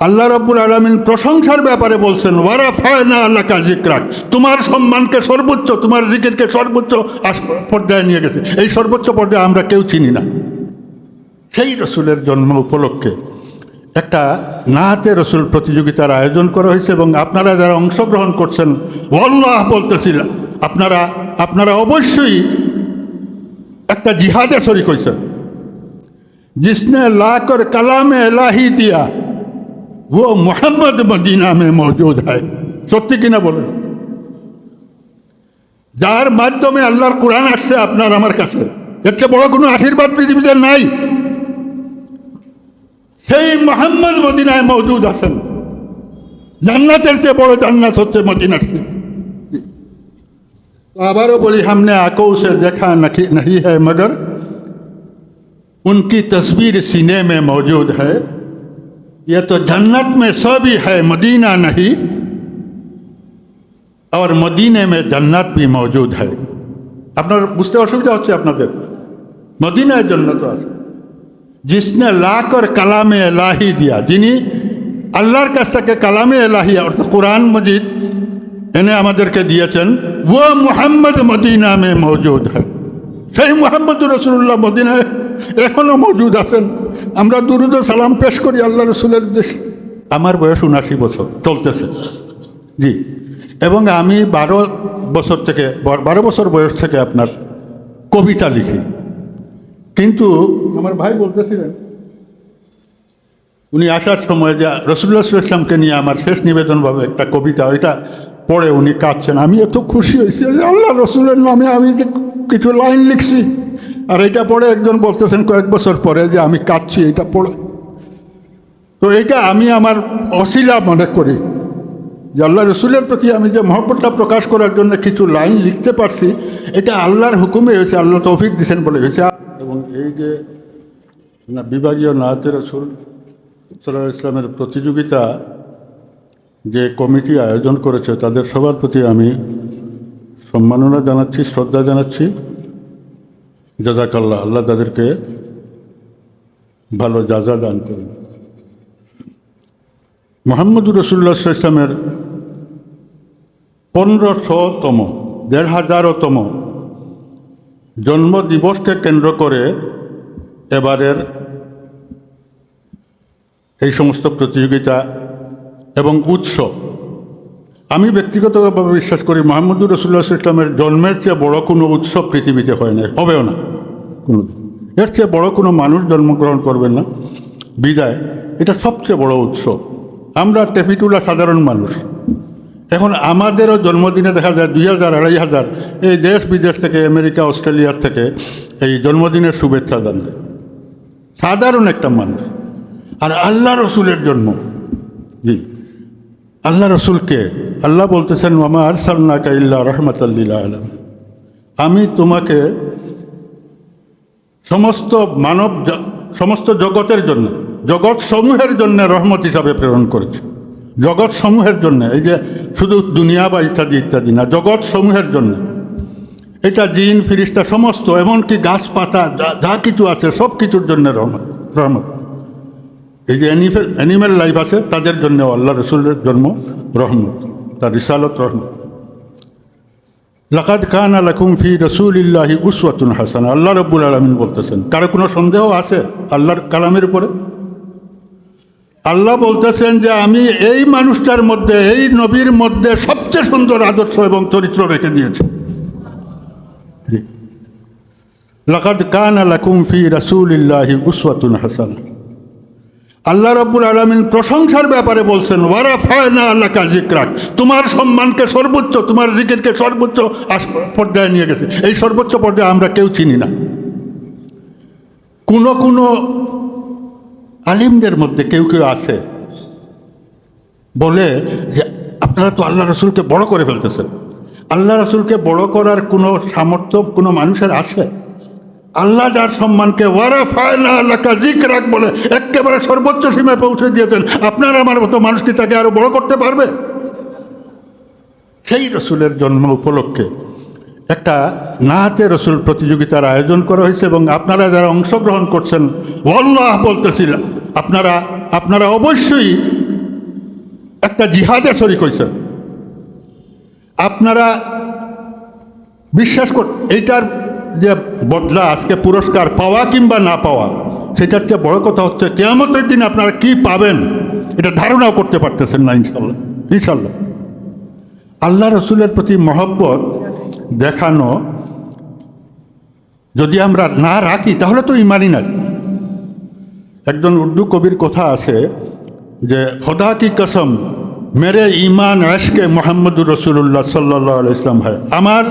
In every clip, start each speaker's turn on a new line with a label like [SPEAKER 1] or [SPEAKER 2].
[SPEAKER 1] আল্লাহ রব্বুল আলমিন প্রশংসার ব্যাপারে বলছেন ওয়ারা ফায়না আল্লাহ কাজিকরাক তোমার সম্মানকে সর্বোচ্চ, তোমার জিকিরকে সর্বোচ্চ পর্যায়ে নিয়ে গেছে। এই সর্বোচ্চ পর্যায়ে আমরা কেউ চিনি না। সেই রসুলের জন্ম উপলক্ষে একটা নাহাতে রসুল প্রতিযোগিতার আয়োজন করা হয়েছে এবং আপনারা যারা অংশগ্রহণ করছেন ওল্লাহ বলতেছিল, আপনারা আপনারা অবশ্যই একটা জিহাদে শরিক হয়েছেন জিসনে লাকর কালামে এলাহি দিয়া वो मोहम्मद मदीना में मौजूद है সত্যি কিনা বলেন যার মাধ্যমে আল্লাহর কোরআন আসছে আপনার আমার কাছে এর চেয়ে বড় কোনো আশীর্বাদ পৃথিবীতে নাই সেই মোহাম্মদ মদিনায় মৌজুদ আছেন জান্নাতের চেয়ে বড় জান্নাত হচ্ছে মদিনা শরীফ। তো আবারও বলি हमने आंखों से देखा नहीं नहीं है मगर उनकी तस्वीर सीने में मौजूद है यह तो जन्नत में सभी है मदीना नहीं और मदीने में जन्नत भी मौजूद है আপনার বুঝতে অসুবিধা হচ্ছে আপনাদের মদিনায় জন্নত আছে जिसने लाख और कलाम एलाही दिया যিনি আল্লাহর কাছ থেকে কালামে এলাহি অর্থাৎ কোরআন মজিদ এনে আমাদেরকে দিয়েছেন ও মুহাম্মদ মদিনা মে মৌজুদ হয় সেই মোহাম্মদ রসুল্লাহ মদিনায় এখনও মজুদ আছেন আমরা দুরুদ সালাম পেশ করি আল্লাহ রসুলের দেশ আমার বয়স উনাশি বছর চলতেছে। জি। এবং আমি বারো বছর থেকে বারো বছর বয়স থেকে আপনার কবিতা লিখি। কিন্তু আমার ভাই বলতেছিলেন উনি আসার সময় যে রসুল্লাহ ইসলামকে নিয়ে আমার শেষ নিবেদনভাবে একটা কবিতা ওইটা পড়ে উনি কাঁদছেন। আমি এত খুশি হয়েছি আল্লাহ রসুলের নামে আমি যে কিছু লাইন লিখছি। আর এটা পড়ে একজন বলতেছেন কয়েক বছর পরে যে আমি কাঁদছি, এটা পড়ে। তো এটা আমি আমার অশিলা মনে করি যে আল্লাহ রসুলের প্রতি আমি যে মহব্বতটা প্রকাশ করার জন্য কিছু লাইন লিখতে পারছি, এটা আল্লাহর হুকুমে হয়েছে, আল্লাহ তৌফিক দিচ্ছেন বলে হয়েছে। এবং এই যে না, বিভাগীয় নাহাতে রসুল সাল্লাহ ইসলামের প্রতিযোগিতা যে কমিটি আয়োজন করেছে, তাদের সবার প্রতি আমি সম্মাননা জানাচ্ছি, শ্রদ্ধা জানাচ্ছি। জাজাকাল্লাহ, আল্লাহ তাদেরকে ভালো যাজা দান করুন। মোহাম্মদুর রসুল্লাহ ইসলামের পনেরোশোতম দেড় হাজারতম জন্মদিবসকে কেন্দ্র করে এবারের এই সমস্ত প্রতিযোগিতা এবং উৎসব আমি ব্যক্তিগতভাবে বিশ্বাস করি মোহাম্মদুর রসুল্লাহ ইসলামের জন্মের চেয়ে বড় কোনো উৎসব পৃথিবীতে হয় না হবেও না। কোনো এর চেয়ে বড় কোনো মানুষ জন্মগ্রহণ করবেন না। বিদায়, এটা সবচেয়ে বড় উৎসব। আমরা টেফিটুলা সাধারণ মানুষ। এখন আমাদেরও জন্মদিনে দেখা যায় দুই হাজার, আড়াই হাজার এই দেশ বিদেশ থেকে, আমেরিকা অস্ট্রেলিয়ার থেকে এই জন্মদিনের শুভেচ্ছা জানবে। সাধারণ একটা মানুষ। আর আল্লাহ রসুলের জন্ম। জি। আল্লাহ রসুলকে আল্লাহ বলতেছেন মামা আরসাল্লা কাইল্লা রহমতাল্লিল আলম আমি তোমাকে সমস্ত মানব সমস্ত জগতের জন্য জগৎ সমূহের জন্য রহমত হিসাবে প্রেরণ করেছে। জগৎ সমূহের জন্য, এই যে শুধু দুনিয়া বা ইত্যাদি ইত্যাদি না জগৎ সমূহের জন্য। এটা জিন, ফিরিস্তা, সমস্ত, এমনকি গাছপাতা, যা যা কিছু আছে সব কিছুর জন্য রহমত রহমত। এই যে অ্যানিমেল অ্যানিম্যাল লাইফ আছে, তাদের জন্য আল্লাহ রসুলের জন্ম রহমত তার রিসালত রহমত লাকাদ খান আলাকুম ফি রসুলিল্লাহি উসওয়াতুন হাসান। আল্লাহ রব্বুল আলমিন বলতেছেন, কারও কোনো সন্দেহ আছে আল্লাহর কালামের উপরে? আল্লাহ বলতেছেন যে আমি এই মানুষটার মধ্যে, এই নবীর মধ্যে সবচেয়ে সুন্দর আদর্শ এবং চরিত্র রেখে দিয়েছি। লাকাদ কান আলাকুম ফি রসুলিল্লাহি উসওয়াতুন হাসান। আল্লাহ রব্বুল আলমিন প্রশংসার ব্যাপারে বলছেন ওয়ারা ফায়না আল্লাহ জিক্রাক তোমার সম্মানকে সর্বোচ্চ, তোমার জিকিরকে সর্বোচ্চ পর্যায়ে নিয়ে গেছে। এই সর্বোচ্চ পর্যায়ে আমরা কেউ চিনি না। কোনো কোনো আলিমদের মধ্যে কেউ কেউ আছে বলে যে, আপনারা তো আল্লাহ রসুলকে বড় করে ফেলতেছেন। আল্লাহ রসুলকে বড় করার কোনো সামর্থ্য কোনো মানুষের আছে? আল্লাহ যার সম্মানকে ওয়ারা ফায়না আল্লাহ জিক রাখ বলে একেবারে সর্বোচ্চ সীমায় পৌঁছে দিয়েছেন, আপনার আমার মতো মানুষ কি তাকে আরও বড় করতে পারবে? সেই রসুলের জন্ম উপলক্ষে একটা নাহাতে রসুল প্রতিযোগিতার আয়োজন করা হয়েছে এবং আপনারা যারা অংশগ্রহণ করছেন ওল্লাহ বলতেছিলেন আপনারা আপনারা অবশ্যই একটা জিহাদে শরিক হয়েছেন। আপনারা বিশ্বাস কর, এইটার যে বদলা আজকে পুরস্কার পাওয়া কিংবা না পাওয়া, সেটার চেয়ে বড় কথা হচ্ছে কেয়ামতের দিন আপনারা কি পাবেন, এটা ধারণাও করতে পারতেছেন না, ইনশাল্লাহ ইনশাল্লাহ। আল্লাহ রসুলের প্রতি মহব্বত দেখানো, যদি আমরা না রাখি, তাহলে তো ইমানই নাই। একজন উর্দু কবির কথা আছে যে, খোদা কি কসম মেরে ইমান আশকে মোহাম্মদুর রসুল্লাহ সাল্লাহ ইসলাম হয় আমার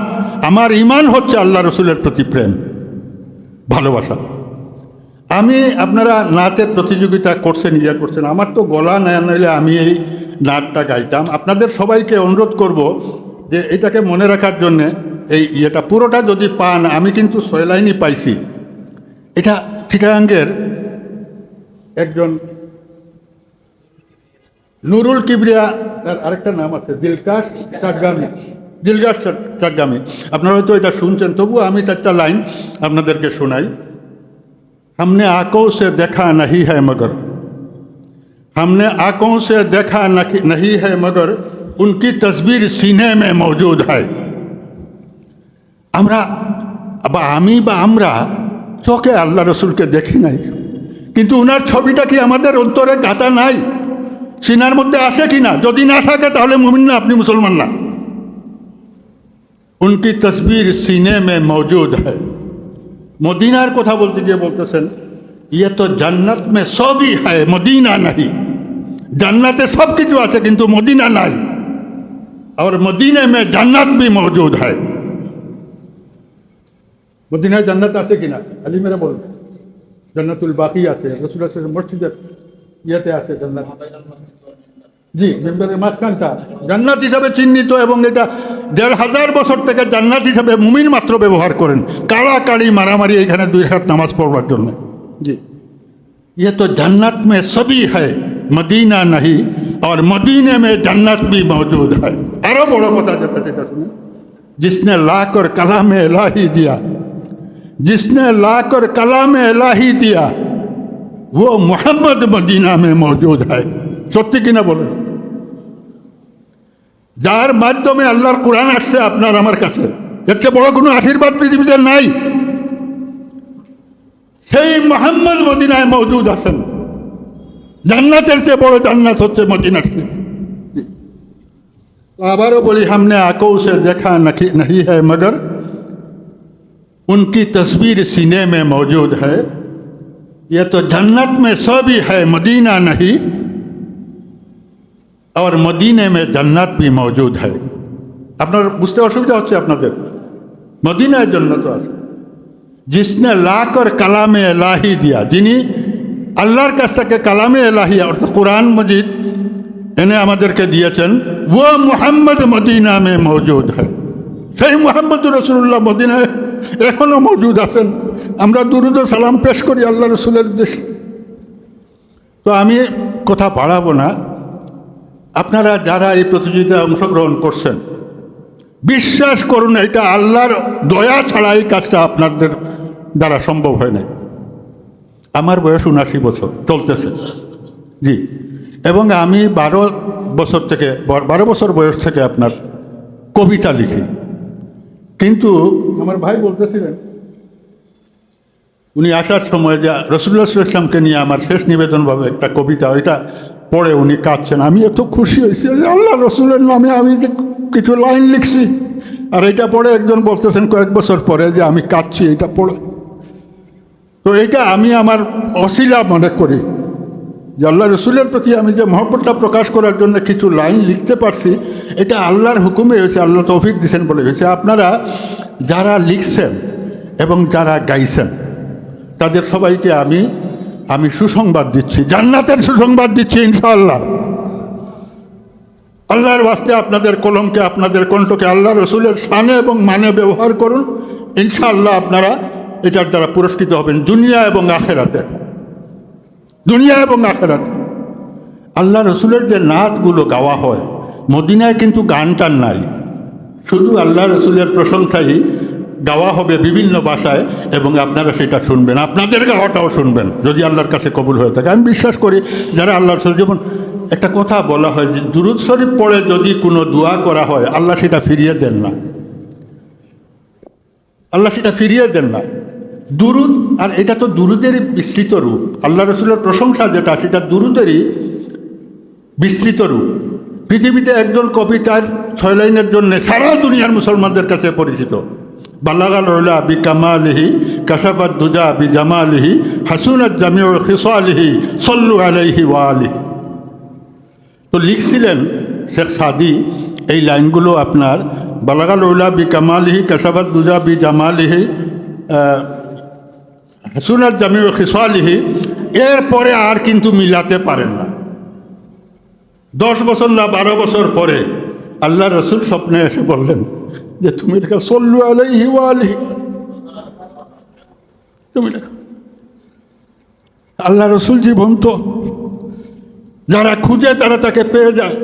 [SPEAKER 1] আমার ইমান হচ্ছে আল্লাহ রসুলের প্রতি প্রেম ভালোবাসা। আমি আপনারা নাচের প্রতিযোগিতা করছেন ইয়ে করছেন, আমার তো গলা না, নইলে আমি এই নাচটা গাইতাম। আপনাদের সবাইকে অনুরোধ করব যে এটাকে মনে রাখার জন্যে এই ইয়েটা, পুরোটা যদি পান, আমি কিন্তু ছয় পাইছি। এটা চিটাঙ্গের একজন নুরুল কিবরিয়া তার আরেকটা নাম আছে দিলকাশ চাটগামি দিলকাশ চাট- চাটগামি আপনারা হয়তো এটা শুনছেন তবু আমি চারটা লাইন আপনাদেরকে শোনাই हमने आंखों से देखा नहीं है मगर हमने आंखों से देखा नकी- नहीं है मगर उनकी तस्वीर सीने में मौजूद है আমরা বা আমি বা আমরা চোখে আল্লাহ রসুলকে দেখি নাই কিন্তু উনার ছবিটা কি আমাদের অন্তরে গাঁথা নাই সিনার মধ্যে আসে কি না? যদি না থাকে, তাহলে মুমিন না, আপনি মুসলমান না। উনকি তসবির সিনে মে মৌজুদ হয় মদিনার কথা বলতে গিয়ে বলতেছেন ইয়ে তো জান্নাত মে সবই হয় মদিনা নাই জান্নাতে সব কিছু আছে, কিন্তু মদিনা নাই। আর মদিনে মে জান্নাত বি মৌজুদ হয় মদিনায় জান্নাত আছে কিনা আলিমেরা বলুন। জান্নাতুল বাকি আছে। রসুল মসজিদের ইয়েতে আছে জান্নাত জি মেম্বারের মাঝখানটা জান্নাত হিসাবে চিহ্নিত এবং এটা দেড় হাজার বছর থেকে জান্নাত হিসাবে মুমিন মাত্র ব্যবহার করেন কাড়াকাড়ি মারামারি এখানে দুই হাত নামাজ পড়বার জন্য জি ये तो जन्नत में सभी है मदीना नहीं और मदीने में जन्नत भी मौजूद है আরো বড় কথা যেটা যেটা শুনুন जिसने ला कर कलाम इलाही दिया जिसने ला कर कलाम इलाही दिया वो मोहम्मद मदीना में मौजूद है সত্যি কিনা বলেন যার মাধ্যমে আল্লাহর কোরআন আসছে আপনার আমার কাছে এর চেয়ে বড় কোনো আশীর্বাদ পৃথিবীতে নাই সেই মোহাম্মদ মদিনায় মৌজুদ আছেন জান্নাতের চেয়ে বড় জান্নাত হচ্ছে মদিনা শরীফ। तो आबारो बोली हमने आंखों से देखा नकी- नहीं है मगर उनकी तस्वीर सीने में मौजूद है ये तो जन्नत में सभी है मदीना नहीं और मदीने में जन्नत भी मौजूद है আপনার বুঝতে অসুবিধা হচ্ছে আপনাদের মদিনায় জন্নত আছে जिसने लाकर कलाम एलाही दिया যিনি আল্লাহর কাছ থেকে কালামে এলাহি অর্থাৎ কোরআন মজিদ এনে আমাদেরকে দিয়েছেন ও মুহাম্মদ মদিনা মে মৌজুদ হয় সেই মোহাম্মদ রসুল্লাহ মদিনায় এখনও মজুদ আছেন। আমরা দুরুদ সালাম পেশ করি আল্লাহ রসুলের দেশে তো আমি কথা বাড়াবো না। আপনারা যারা এই প্রতিযোগিতায় অংশগ্রহণ করছেন, বিশ্বাস করুন, এটা আল্লাহর দয়া ছাড়া এই কাজটা আপনাদের দ্বারা সম্ভব হয় না আমার বয়স উনাশি বছর, চলতেছে। জি। এবং আমি বারো বছর থেকে, বারো বছর বয়স থেকে আপনার কবিতা লিখি। কিন্তু আমার ভাই বলতেছিলেন উনি আসার সময় যে রসুল্লাহ ইসলামকে নিয়ে আমার শেষ নিবেদনভাবে একটা কবিতা ওইটা পড়ে উনি কাঁদছেন। আমি এত খুশি হয়েছি যে আল্লাহ রসুলের নামে আমি যে কিছু লাইন লিখছি। আর এটা পড়ে একজন বলতেছেন কয়েক বছর পরে যে আমি কাঁদছি এটা পড়ে। তো এটা আমি আমার অশিলা মনে করি। যে আল্লাহ রসুলের প্রতি আমি যে মহব্বতটা প্রকাশ করার জন্য কিছু লাইন লিখতে পারছি, এটা আল্লাহর হুকুমে হয়েছে, আল্লাহ তৌফিক দিছেন বলে হয়েছে। আপনারা যারা লিখছেন এবং যারা গাইছেন, তাদের সবাইকে আমি আমি সুসংবাদ দিচ্ছি, জান্নাতের সুসংবাদ দিচ্ছি ইনশাআল্লাহ। আল্লাহর বাস্তে আপনাদের কলমকে, আপনাদের কণ্ঠকে আল্লাহ রসুলের সানে এবং মানে ব্যবহার করুন। ইনশাআল্লাহ আপনারা এটার দ্বারা পুরস্কৃত হবেন, দুনিয়া এবং আখেরাতে। দুনিয়া এবং আখেরাতে। আল্লাহ রসুলের যে নাচগুলো গাওয়া হয়, মদিনায় কিন্তু গান টান নাই। শুধু আল্লাহ রসুলের প্রশংসাই গাওয়া হবে বিভিন্ন ভাষায় এবং আপনারা সেটা শুনবেন। আপনাদের গাওয়াটাও শুনবেন, যদি আল্লাহর কাছে কবুল হয়ে থাকে। আমি বিশ্বাস করি, যারা আল্লাহ রসুল যেমন একটা কথা বলা হয়, যে দুরুদ শরীফ পড়ে যদি কোনো দোয়া করা হয়, আল্লাহ সেটা ফিরিয়ে দেন না। আল্লাহ সেটা ফিরিয়ে দেন না। দুরুদ, আর এটা তো দুরুদেরই বিস্তৃত রূপ। আল্লাহ রসুলের প্রশংসা যেটা, সেটা দুরুদেরই বিস্তৃত রূপ। পৃথিবীতে একজন কবি তার ছয় লাইনের জন্য সারা দুনিয়ার মুসলমানদের কাছে পরিচিত। বাল্লাগাল রইলা বি কামালিহি কাসাফাত দুজা বি জামালিহি হাসুনাত জামিউল খিসালিহি, সল্লু আলাইহি ওয়া আলিহি। তো লিখছিলেন শেখ সাদি এই লাইনগুলো আপনার বালাগাল উল্লা বি কামালিহি কাসাবাত দুজা বি জামালিহি হাসুনাত জামিউ খিসালিহি, এরপরে আর কিন্তু মিলাতে পারেন না। দশ বছর না বারো বছর পরে আল্লাহ রসুল স্বপ্নে এসে বললেন যে, তুমি লেখা সল্লু আলাইহি আলিহি তুমি লেখা আল্লাহ রসুল জীবন্ত। যারা খুঁজে তারা তাকে পেয়ে যায়।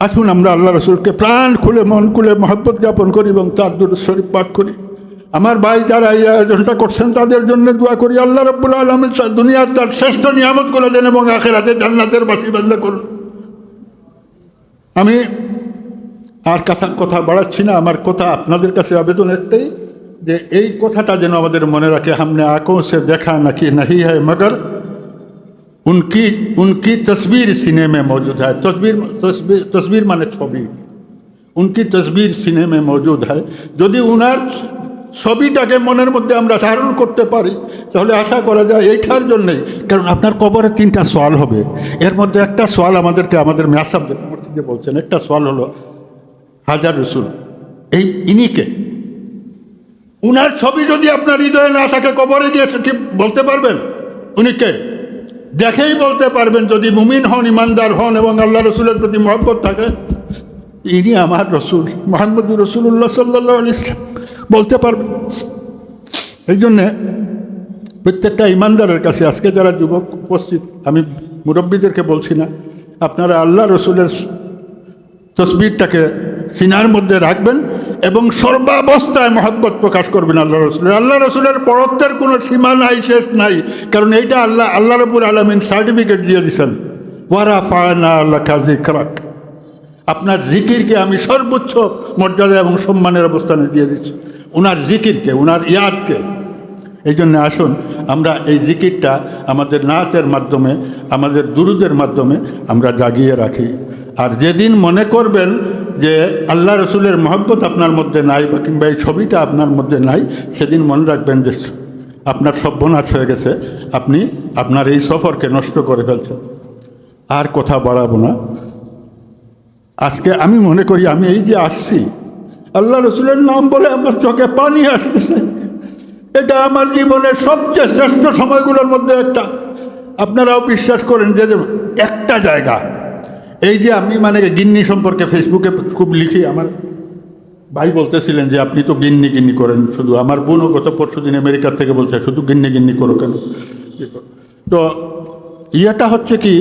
[SPEAKER 1] আসুন আমরা আল্লাহ রসুলকে প্রাণ খুলে, মন খুলে, মহব্বত জ্ঞাপন করি এবং তার দূর শরীফ পাঠ করি। আমার ভাই যারা এই আয়োজনটা করছেন, তাদের জন্য দোয়া করি, আল্লাহ রব্বুল আলম দুনিয়ার তার শ্রেষ্ঠ নিয়ামত করে দেন এবং আখেরাতে জান্নাতের বাসি বান্ধা করুন। আমি আর কথা কথা বাড়াচ্ছি না, আমার কথা আপনাদের কাছে আবেদন একটাই, যে এই কথাটা যেন আমাদের মনে রাখে, হামনে আঁকো সে দেখা নাকি নাহি হয় মগর উনকি উনকি তসবির সিনে মৌজুদ হ্যায়। তসবির তসবির তসবির মানে ছবি। উনকি তসবির সিনেমে মৌজুদ হ্যায়। যদি উনার ছবিটাকে মনের মধ্যে আমরা ধারণ করতে পারি, তাহলে আশা করা যায় এইটার জন্যেই কারণ আপনার কবরে তিনটা সোয়াল হবে। এর মধ্যে একটা সোয়াল আমাদেরকে, আমাদের মেয়াসাব যে বলছেন, একটা সোয়াল হলো, হাজার রসুল, এই ইনিকে উনার ছবি যদি আপনার হৃদয়ে না থাকে, কবরে গিয়ে কি বলতে পারবেন? উনিকে দেখেই বলতে পারবেন, যদি মুমিন হন, ইমানদার হন এবং আল্লাহ রসুলের প্রতি মহব্বত থাকে, ইনি আমার রসুল, মোহাম্মদুর রসুল্লাহ সাল্লাহ ইসলাম বলতে পারবেন এই জন্যে প্রত্যেকটা ইমানদারের কাছে, আজকে যারা যুবক উপস্থিত, আমি মুরব্বীদেরকে বলছি না, আপনারা আল্লাহ রসুলের তসবিরটাকে সিনার মধ্যে রাখবেন এবং সর্বাবস্থায় মহব্বত প্রকাশ করবেন আল্লাহ রসুলের। আল্লাহ রসুলের পরত্বের কোনো সীমা নাই, শেষ নাই, কারণ এইটা আল্লাহ আল্লাহ রবুল আলমিন সার্টিফিকেট দিয়ে দিছেন। ওয়ারা ফায়না আল্লাহ কাজি খরাক আপনার জিকিরকে আমি সর্বোচ্চ মর্যাদা এবং সম্মানের অবস্থানে দিয়ে দিচ্ছি। ওনার জিকিরকে ওনার ইয়াদকে। এই জন্য আসুন, আমরা এই জিকিরটা আমাদের নাচের মাধ্যমে, আমাদের দুরুদের মাধ্যমে আমরা জাগিয়ে রাখি। আর যেদিন মনে করবেন যে আল্লাহ রসুলের মহব্বত আপনার মধ্যে নাই বা কিংবা এই ছবিটা আপনার মধ্যে নাই, সেদিন মনে রাখবেন যে আপনার সর্বনাশ হয়ে গেছে, আপনি আপনার এই সফরকে নষ্ট করে ফেলছেন। আর কথা বাড়াবো না। আজকে আমি মনে করি আমি এই যে আসছি, আল্লাহ রসুলের নাম বলে আমার চোখে পানি আসতেছে। এটা আমার জীবনের সবচেয়ে শ্রেষ্ঠ সময়গুলোর মধ্যে একটা। আপনারাও বিশ্বাস করেন যে একটা জায়গা। এই যে আমি মানে গিন্নি সম্পর্কে ফেসবুকে খুব লিখি, আমার ভাই বলতেছিলেন যে আপনি তো গিন্নি গিন্নি করেন, শুধু আমার বোনও গত পরশু দিন আমেরিকার থেকে বলছে, শুধু গিন্নি গিন্নি করো কেন? তো ইয়েটা হচ্ছে কি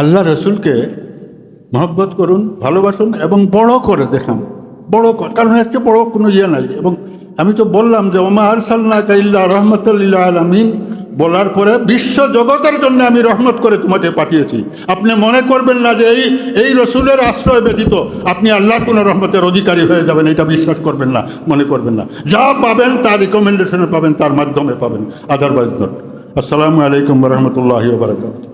[SPEAKER 1] আল্লাহ রসুলকে মহব্বত করুন, ভালোবাসুন এবং বড় করে দেখান। বড় কর, কারণ হচ্ছে বড় কোনো ইয়ে নাই। এবং আমি তো বললাম যে, ওমা আরসাল্লা কাইল্লা রহমতুল্লাহ আলমিন। বলার পরে বিশ্ব জগতের জন্য আমি রহমত করে তোমাকে পাঠিয়েছি। আপনি মনে করবেন না যে এই এই রসুলের আশ্রয় ব্যতীত আপনি আল্লাহর কোনো রহমতের অধিকারী হয়ে যাবেন, এটা বিশ্বাস করবেন না, মনে করবেন না। যা পাবেন তার রিকমেন্ডেশনে পাবেন, তার মাধ্যমে পাবেন। আদারওয়াইজ নট আসসালামু আলাইকুম রহমতুল্লাহ বারকাত